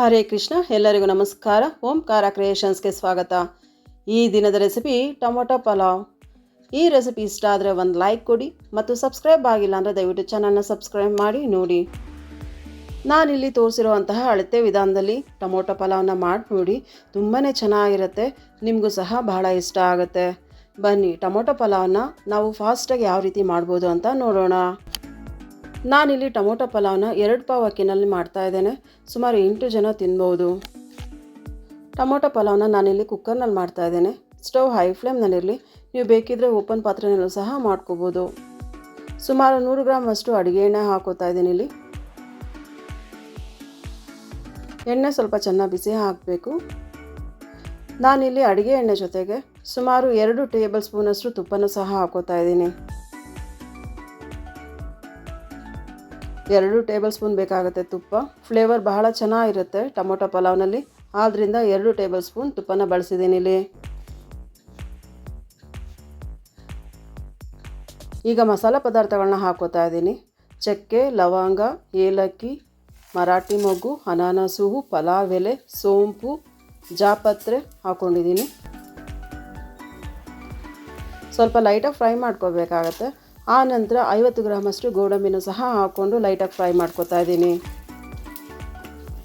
ಹರೇ ಕೃಷ್ಣ, ಎಲ್ಲರಿಗೂ ನಮಸ್ಕಾರ. ಓಂಕಾರ ಕ್ರಿಯೇಷನ್ಸ್ಗೆ ಸ್ವಾಗತ. ಈ ದಿನದ ರೆಸಿಪಿ ಟೊಮೊಟೊ ಪಲಾವ್. ಈ ರೆಸಿಪಿ ಇಷ್ಟ ಆದರೆ ಒಂದು ಲೈಕ್ ಕೊಡಿ ಮತ್ತು ಸಬ್ಸ್ಕ್ರೈಬ್ ಆಗಿಲ್ಲ ಅಂದರೆ ದಯವಿಟ್ಟು ಚಾನಲ್ನ ಸಬ್ಸ್ಕ್ರೈಬ್ ಮಾಡಿ, ನೋಡಿ. ನಾನಿಲ್ಲಿ ತೋರಿಸಿರುವಂತಹ ಅಳತೆ ವಿಧಾನದಲ್ಲಿ ಟೊಮೊಟೊ ಪಲಾವ್ನ ಮಾಡಿ ನೋಡಿ. ತುಂಬಾ ಚೆನ್ನಾಗಿರುತ್ತೆ. ನಿಮಗೂ ಸಹ ಬಹಳ ಇಷ್ಟ ಆಗುತ್ತೆ. ಬನ್ನಿ, ಟೊಮೊಟೊ ಪಲಾವ್ನ ನಾವು ಫಾಸ್ಟಾಗಿ ಯಾವ ರೀತಿ ಮಾಡ್ಬೋದು ಅಂತ ನೋಡೋಣ. ನಾನಿಲ್ಲಿ ಟೊಮೊಟೊ ಪಲಾವ್ನ ಎರಡು ಪಾವ್ ಅಕ್ಕಿನಲ್ಲಿ ಮಾಡ್ತಾ ಇದ್ದೇನೆ. ಸುಮಾರು ಎಂಟು ಜನ ತಿನ್ಬೋದು. ಟೊಮೊಟೊ ಪಲಾವ್ನ ನಾನಿಲ್ಲಿ ಕುಕ್ಕರ್ನಲ್ಲಿ ಮಾಡ್ತಾ ಇದ್ದೇನೆ. ಸ್ಟವ್ ಹೈ ಫ್ಲೇಮ್ನಲ್ಲಿರಲಿ. ನೀವು ಬೇಕಿದ್ದರೆ ಓಪನ್ ಪಾತ್ರೆನಲ್ಲೂ ಸಹ ಮಾಡ್ಕೋಬೋದು. ಸುಮಾರು ನೂರು ಗ್ರಾಮ್ ಅಷ್ಟು ಅಡುಗೆ ಎಣ್ಣೆ ಹಾಕೋತಾ ಇದ್ದೀನಿ ಇಲ್ಲಿ. ಎಣ್ಣೆ ಸ್ವಲ್ಪ ಚೆನ್ನಾಗಿ ಬಿಸಿ ಹಾಕಬೇಕು. ನಾನಿಲ್ಲಿ ಅಡುಗೆ ಎಣ್ಣೆ ಜೊತೆಗೆ ಸುಮಾರು ಎರಡು ಟೇಬಲ್ ಸ್ಪೂನಷ್ಟು ತುಪ್ಪನ ಸಹ ಹಾಕೋತಾ ಇದ್ದೀನಿ. ಎರಡು ಟೇಬಲ್ ಸ್ಪೂನ್ ಬೇಕಾಗುತ್ತೆ ತುಪ್ಪ. ಫ್ಲೇವರ್ ಬಹಳ ಚೆನ್ನಾಗಿರುತ್ತೆ ಟೊಮೊಟೊ ಪಲಾವ್ನಲ್ಲಿ. ಆದ್ದರಿಂದ ಎರಡು ಟೇಬಲ್ ಸ್ಪೂನ್ ತುಪ್ಪನ ಬಳಸಿದ್ದೀನಿ ಇಲ್ಲಿ. ಈಗ ಮಸಾಲೆ ಪದಾರ್ಥಗಳನ್ನ ಹಾಕೋತಾ ಇದ್ದೀನಿ. ಚಕ್ಕೆ, ಲವಂಗ, ಏಲಕ್ಕಿ, ಮರಾಠಿ ಮೊಗ್ಗು, ಅನಾನಸು, ಪಲಾವ್ ಎಲೆ, ಸೋಂಪು, ಜಾಪತ್ರೆ ಹಾಕ್ಕೊಂಡಿದ್ದೀನಿ ಸ್ವಲ್ಪ ಲೈಟಾಗಿ ಫ್ರೈ ಮಾಡ್ಕೋಬೇಕಾಗತ್ತೆ. ಆ ನಂತರ ಐವತ್ತು ಗ್ರಾಮಷ್ಟು ಗೋಡಂಬಿನೂ ಸಹ ಹಾಕ್ಕೊಂಡು ಲೈಟಾಗಿ ಫ್ರೈ ಮಾಡ್ಕೊತಾ ಇದ್ದೀನಿ.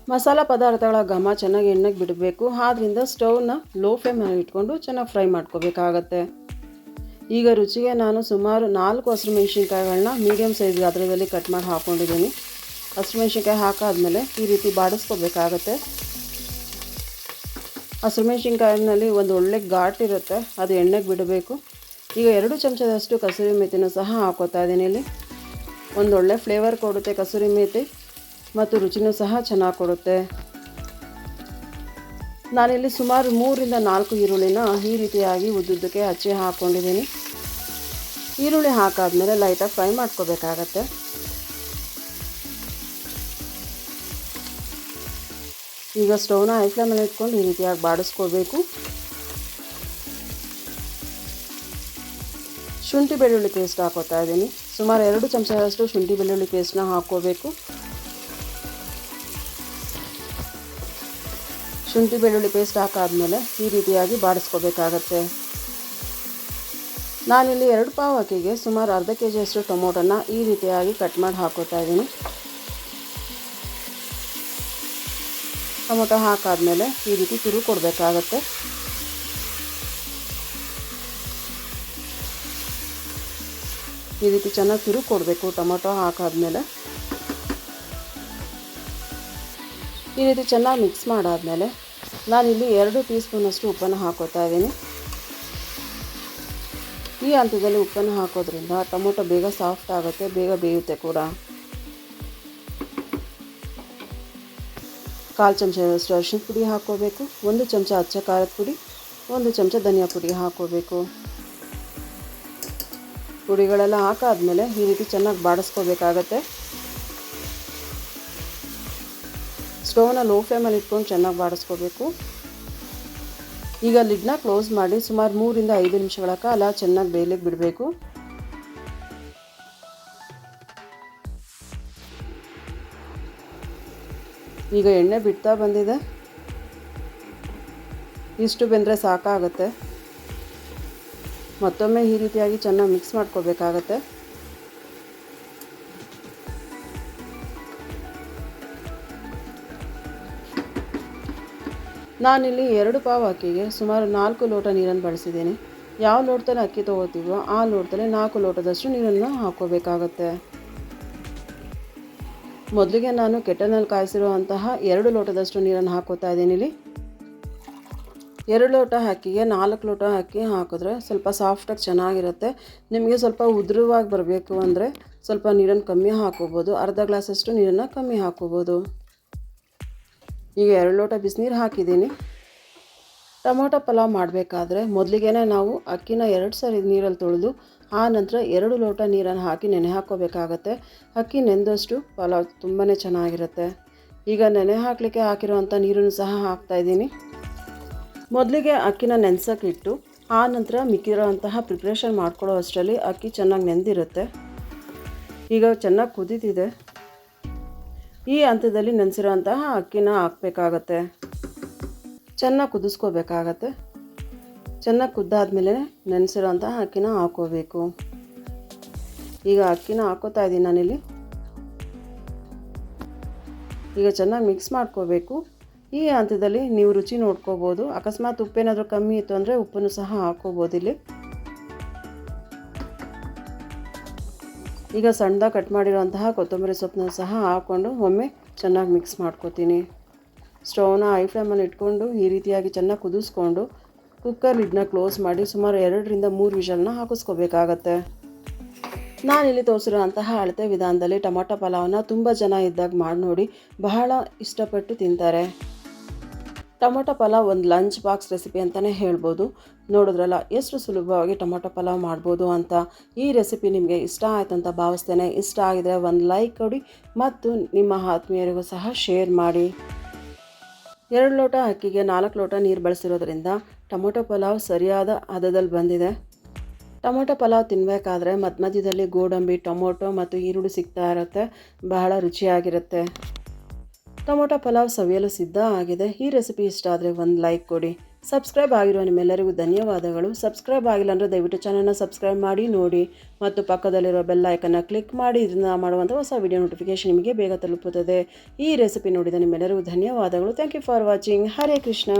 ಮಸಾಲ ಪದಾರ್ಥಗಳ ಘಮ ಚೆನ್ನಾಗಿ ಎಣ್ಣೆಗೆ ಬಿಡಬೇಕು. ಆದ್ದರಿಂದ ಸ್ಟವ್ನ ಲೋ ಫ್ಲೇಮಲ್ಲಿ ಇಟ್ಕೊಂಡು ಚೆನ್ನಾಗಿ ಫ್ರೈ ಮಾಡ್ಕೋಬೇಕಾಗತ್ತೆ. ಈಗ ರುಚಿಗೆ ನಾನು ಸುಮಾರು ನಾಲ್ಕು ಹಸಿರು ಮೆಣಸಿನ್ಕಾಯಿಗಳನ್ನ ಮೀಡಿಯಮ್ ಸೈಜ್ ಗಾತ್ರದಲ್ಲಿ ಕಟ್ ಮಾಡಿ ಹಾಕ್ಕೊಂಡಿದ್ದೀನಿ ಹಸಿರು ಮೆಣಸಿನ್ಕಾಯಿ ಹಾಕಾದಮೇಲೆ ಈ ರೀತಿ ಬಾಡಿಸ್ಕೋಬೇಕಾಗತ್ತೆ. ಹಸಿರು ಮೆಣಸಿನ್ಕಾಯಿನಲ್ಲಿ ಒಂದು ಒಳ್ಳೆ ಘಾಟ್ ಇರುತ್ತೆ. ಅದು ಎಣ್ಣೆಗೆ ಬಿಡಬೇಕು. ಈಗ ಎರಡು ಚಮಚದಷ್ಟು ಕಸೂರಿ ಮೇಥಿನೂ ಸಹ ಹಾಕೋತಾ ಇದ್ದೀನಿ ಇಲ್ಲಿ. ಒಂದೊಳ್ಳೆ ಫ್ಲೇವರ್ ಕೊಡುತ್ತೆ ಕಸೂರಿ ಮೇಥಿ ಮತ್ತು ರುಚಿನೂ ಸಹ ಚೆನ್ನಾಗಿ ಕೊಡುತ್ತೆ. ನಾನಿಲ್ಲಿ ಸುಮಾರು ಮೂರರಿಂದ ನಾಲ್ಕು ಈರುಳ್ಳಿನ ಈ ರೀತಿಯಾಗಿ ಉದ್ದುದ್ದಕ್ಕೆ ಹಚ್ಚಿ ಹಾಕ್ಕೊಂಡಿದ್ದೀನಿ ಈರುಳ್ಳಿ ಹಾಕಾದ್ಮೇಲೆ ಲೈಟಾಗಿ ಫ್ರೈ ಮಾಡ್ಕೋಬೇಕಾಗತ್ತೆ. ಈಗ ಸ್ಟೌನ ಹೈ ಮೇಲೆ ಇಟ್ಕೊಂಡು ಈ ರೀತಿಯಾಗಿ ಬಾಡಿಸ್ಕೋಬೇಕು. ಶುಂಠಿ ಬೆಳ್ಳುಳ್ಳಿ ಪೇಸ್ಟ್ ಹಾಕೋತಾ ಇದ್ದೀನಿ. ಸುಮಾರು ಎರಡು ಚಮಚದಷ್ಟು ಶುಂಠಿ ಬೆಳ್ಳುಳ್ಳಿ ಪೇಸ್ಟ್ನ ಹಾಕ್ಕೋಬೇಕು ಶುಂಠಿ ಬೆಳ್ಳುಳ್ಳಿ ಪೇಸ್ಟ್ ಹಾಕಾದ್ಮೇಲೆ ಈ ರೀತಿಯಾಗಿ ಬಾಡಿಸ್ಕೋಬೇಕಾಗತ್ತೆ. ನಾನಿಲ್ಲಿ ಎರಡು ಪಾವು ಅಕ್ಕಿಗೆ ಸುಮಾರು ಅರ್ಧ ಕೆ ಜಿಯಷ್ಟು ಟೊಮೊಟೊನ ಈ ರೀತಿಯಾಗಿ ಕಟ್ ಮಾಡಿ ಹಾಕೋತಾ ಇದ್ದೀನಿ. ಟೊಮೊಟೊ ಹಾಕಾದ್ಮೇಲೆ ಈ ರೀತಿ ತಿರುವು ಕೊಡಬೇಕಾಗತ್ತೆ ಈ ರೀತಿ ಚೆನ್ನಾಗಿ ತಿರು ಕೊಡಬೇಕು ಟೊಮೊಟೊ ಹಾಕಾದ್ಮೇಲೆ. ಈ ರೀತಿ ಚೆನ್ನಾಗಿ ಮಿಕ್ಸ್ ಮಾಡಾದಮೇಲೆ ನಾನಿಲ್ಲಿ ಎರಡು ಟೀ ಸ್ಪೂನಷ್ಟು ಉಪ್ಪನ್ನು ಹಾಕೋತಾ ಇದ್ದೀನಿ. ಈ ಹಂತದಲ್ಲಿ ಉಪ್ಪನ್ನು ಹಾಕೋದ್ರಿಂದ ಟೊಮೊಟೊ ಬೇಗ ಸಾಫ್ಟ್ ಆಗುತ್ತೆ, ಬೇಗ ಬೇಯುತ್ತೆ ಕೂಡ. ಕಾಲು ಚಮಚದಷ್ಟು ಅರಿಶಿನ ಪುಡಿ ಹಾಕೋಬೇಕು, ಒಂದು ಚಮಚ ಅಚ್ಚ ಖಾರದ ಪುಡಿ, ಒಂದು ಚಮಚ ಧನಿಯಾ ಪುಡಿ ಹಾಕ್ಕೋಬೇಕು ಪುಡಿಗಳೆಲ್ಲ ಹಾಕಾದ್ಮೇಲೆ ಈ ರೀತಿ ಚೆನ್ನಾಗಿ ಬಾಡಿಸ್ಕೋಬೇಕಾಗತ್ತೆ. ಸ್ಟೋವ್ನ ಲೋ ಫ್ಲೇಮಲ್ಲಿ ಇಟ್ಕೊಂಡು ಚೆನ್ನಾಗಿ ಬಾಡಿಸ್ಕೋಬೇಕು. ಈಗ ಲಿಡ್ನ ಕ್ಲೋಸ್ ಮಾಡಿ ಸುಮಾರು ಮೂರಿಂದ ಐದು ನಿಮಿಷಗಳ ಕಾಲ ಚೆನ್ನಾಗಿ ಬೇಯಲಿಕ್ಕೆ ಬಿಡಬೇಕು. ಈಗ ಎಣ್ಣೆ ಬಿಡ್ತಾ ಬಂದಿದೆ. ಇಷ್ಟು ಬೆಂದರೆ ಸಾಕಾಗುತ್ತೆ. ಮತ್ತೊಮ್ಮೆ ಈ ರೀತಿಯಾಗಿ ಚೆನ್ನಾಗಿ ಮಿಕ್ಸ್ ಮಾಡ್ಕೋಬೇಕಾಗತ್ತೆ. ನಾನಿಲ್ಲಿ ಎರಡು ಪಾವ್ ಅಕ್ಕಿಗೆ ಸುಮಾರು ನಾಲ್ಕು ಲೋಟ ನೀರನ್ನು ಬಳಸಿದ್ದೀನಿ. ಯಾವ ಲೋಟದಲ್ಲಿ ಅಕ್ಕಿ ತೊಗೋತೀವೋ ಆ ಲೋಟದಲ್ಲಿ ನಾಲ್ಕು ಲೋಟದಷ್ಟು ನೀರನ್ನು ಹಾಕ್ಕೋಬೇಕಾಗತ್ತೆ. ಮೊದಲಿಗೆ ನಾನು ಕೆಟ್ಟನಲ್ಲಿ ಕಾಯಿಸಿರುವಂತಹ ಎರಡು ಲೋಟದಷ್ಟು ನೀರನ್ನು ಹಾಕೋತಾ ಇದ್ದೀನಿ ಇಲ್ಲಿ. ಎರಡು ಲೋಟ ಅಕ್ಕಿಗೆ ನಾಲ್ಕು ಲೋಟ ಅಕ್ಕಿ ಹಾಕಿದ್ರೆ ಸ್ವಲ್ಪ ಸಾಫ್ಟಾಗಿ ಚೆನ್ನಾಗಿರುತ್ತೆ. ನಿಮಗೆ ಸ್ವಲ್ಪ ಉದುರುವಾಗಿ ಬರಬೇಕು ಅಂದರೆ ಸ್ವಲ್ಪ ನೀರನ್ನು ಕಮ್ಮಿ ಹಾಕೋಬೋದು. ಅರ್ಧ ಗ್ಲಾಸಷ್ಟು ನೀರನ್ನು ಕಮ್ಮಿ ಹಾಕೋಬೋದು. ಈಗ ಎರಡು ಲೋಟ ಬಿಸಿನೀರು ಹಾಕಿದ್ದೀನಿ. ಟೊಮೊಟೊ ಪಲಾವ್ ಮಾಡಬೇಕಾದ್ರೆ ಮೊದಲಿಗೆ ನಾವು ಅಕ್ಕಿನ ಎರಡು ಸರಿ ನೀರಲ್ಲಿ ತೊಳೆದು ಆ ನಂತರ ಎರಡು ಲೋಟ ನೀರನ್ನು ಹಾಕಿ ನೆನೆ ಹಾಕ್ಕೋಬೇಕಾಗತ್ತೆ ಅಕ್ಕಿ ನೆಂದಷ್ಟು ಪಲಾವ್ ತುಂಬಾ ಚೆನ್ನಾಗಿರುತ್ತೆ. ಈಗ ನೆನೆ ಹಾಕಲಿಕ್ಕೆ ಹಾಕಿರುವಂಥ ನೀರನ್ನು ಸಹ ಹಾಕ್ತಾಯಿದ್ದೀನಿ ಮೊದಲಿಗೆ ಅಕ್ಕಿನ ನೆನೆಸೋಕೆ ಇಟ್ಟು ಆ ನಂತರ ಮಿಕ್ಕಿರೋಂತಹ ಪ್ರಿಪ್ರೇಷನ್ ಮಾಡ್ಕೊಳ್ಳೋ ಅಷ್ಟರಲ್ಲಿ ಅಕ್ಕಿ ಚೆನ್ನಾಗಿ ನೆಂದಿರುತ್ತೆ. ಈಗ ಚೆನ್ನಾಗಿ ಕುದೀತಿದೆ. ಈ ಹಂತದಲ್ಲಿ ನೆನೆಸಿರೋಂತಹ ಅಕ್ಕಿನ ಹಾಕಬೇಕಾಗತ್ತೆ. ಚೆನ್ನಾಗಿ ಕುದಿಸ್ಕೋಬೇಕಾಗತ್ತೆ. ಚೆನ್ನಾಗಿ ಕುದ್ದಾದ್ಮೇಲೆ ನೆನೆಸಿರೋಂತಹ ಅಕ್ಕಿನ ಹಾಕೋಬೇಕು. ಈಗ ಅಕ್ಕಿನ ಹಾಕೋತಾ ಇದ್ದೀನಿ ನಾನಿಲ್ಲಿ. ಈಗ ಚೆನ್ನಾಗಿ ಮಿಕ್ಸ್ ಮಾಡ್ಕೋಬೇಕು. ಈ ಹಂತದಲ್ಲಿ ನೀವು ರುಚಿ ನೋಡ್ಕೋಬೋದು. ಅಕಸ್ಮಾತ್ ಉಪ್ಪೇನಾದರೂ ಕಮ್ಮಿ ಇತ್ತು ಅಂದರೆ ಉಪ್ಪನ್ನು ಸಹ ಹಾಕೋಬೋದು ಇಲ್ಲಿ. ಈಗ ಸಣ್ಣದಾಗಿ ಕಟ್ ಮಾಡಿರೋಂತಹ ಕೊತ್ತಂಬರಿ ಸೊಪ್ಪನ್ನ ಸಹ ಹಾಕ್ಕೊಂಡು ಒಮ್ಮೆ ಚೆನ್ನಾಗಿ ಮಿಕ್ಸ್ ಮಾಡ್ಕೋತೀನಿ. ಸ್ಟೌವ್ನ ಹೈ ಫ್ಲೇಮಲ್ಲಿ ಇಟ್ಕೊಂಡು ಈ ರೀತಿಯಾಗಿ ಚೆನ್ನಾಗಿ ಕುದಿಸ್ಕೊಂಡು ಕುಕ್ಕರ್ ಇದನ್ನ ಕ್ಲೋಸ್ ಮಾಡಿ ಸುಮಾರು ಎರಡರಿಂದ ಮೂರು ವಿಷಲ್ನ ಹಾಕಿಸ್ಕೋಬೇಕಾಗತ್ತೆ. ನಾನಿಲ್ಲಿ ತೋರಿಸಿರೋ ಅಂತಹ ಅಳತೆ ವಿಧಾನದಲ್ಲಿ ಟೊಮೊಟೊ ಪಲಾವನ್ನ ತುಂಬ ಜನ ಇದ್ದಾಗ ಮಾಡಿ ನೋಡಿ ಬಹಳ ಇಷ್ಟಪಟ್ಟು ತಿಂತಾರೆ. ಟೊಮೊಟೊ ಪಲಾವ್ ಒಂದು ಲಂಚ್ ಬಾಕ್ಸ್ ರೆಸಿಪಿ ಅಂತಲೇ ಹೇಳ್ಬೋದು. ನೋಡಿದ್ರಲ್ಲ, ಎಷ್ಟು ಸುಲಭವಾಗಿ ಟೊಮೊಟೊ ಪಲಾವ್ ಮಾಡ್ಬೋದು ಅಂತ ಈ ರೆಸಿಪಿ ನಿಮಗೆ ಇಷ್ಟ ಆಯ್ತಂತ ಅಂತ ಭಾವಿಸ್ತೇನೆ. ಇಷ್ಟ ಆಗಿದರೆ ಒಂದು ಲೈಕ್ ಕೊಡಿ ಮತ್ತು ನಿಮ್ಮ ಆತ್ಮೀಯರಿಗೂ ಸಹ ಶೇರ್ ಮಾಡಿ. ಎರಡು ಲೋಟ ಅಕ್ಕಿಗೆ ನಾಲ್ಕು ಲೋಟ ನೀರು ಬಳಸಿರೋದ್ರಿಂದ ಟೊಮೊಟೊ ಪಲಾವ್ ಸರಿಯಾದ ಹದದಲ್ಲಿ ಬಂದಿದೆ. ಟೊಮೊಟೊ ಪಲಾವ್ ತಿನ್ನಬೇಕಾದ್ರೆ ಮಧ್ಯ ಮಧ್ಯದಲ್ಲಿ ಗೋಡಂಬಿ, ಟೊಮೊಟೊ ಮತ್ತು ಈರುಳ್ಳಿ ಸಿಗ್ತಾ ಇರುತ್ತೆ. ಬಹಳ ರುಚಿಯಾಗಿರುತ್ತೆ. ಟೊಮೊಟೊ ಪಲಾವ್ ಸವಿಯಲು ಸಿದ್ಧ ಆಗಿದೆ. ಈ ರೆಸಿಪಿ ಇಷ್ಟ ಆದರೆ ಒಂದು ಲೈಕ್ ಕೊಡಿ. ಸಬ್ಸ್ಕ್ರೈಬ್ ಆಗಿರೋ ನಿಮ್ಮೆಲ್ಲರಿಗೂ ಧನ್ಯವಾದಗಳು. ಸಬ್ಸ್ಕ್ರೈಬ್ ಆಗಿಲ್ಲ ಅಂದರೆ ದಯವಿಟ್ಟು ಚಾನಲ್ನ ಸಬ್ಸ್ಕ್ರೈಬ್ ಮಾಡಿ, ನೋಡಿ. ಮತ್ತು ಪಕ್ಕದಲ್ಲಿರೋ ಬೆಲ್ ಐಕನ್ನ ಕ್ಲಿಕ್ ಮಾಡಿ, ಇದರಿಂದ ಮಾಡುವಂಥ ಹೊಸ ವಿಡಿಯೋ ನೋಟಿಫಿಕೇಶನ್ ನಿಮಗೆ ಬೇಗ ತಲುಪುತ್ತದೆ. ಈ ರೆಸಿಪಿ ನೋಡಿದ ನಿಮ್ಮೆಲ್ಲರಿಗೂ ಧನ್ಯವಾದಗಳು. Thank you for watching Hare Krishna.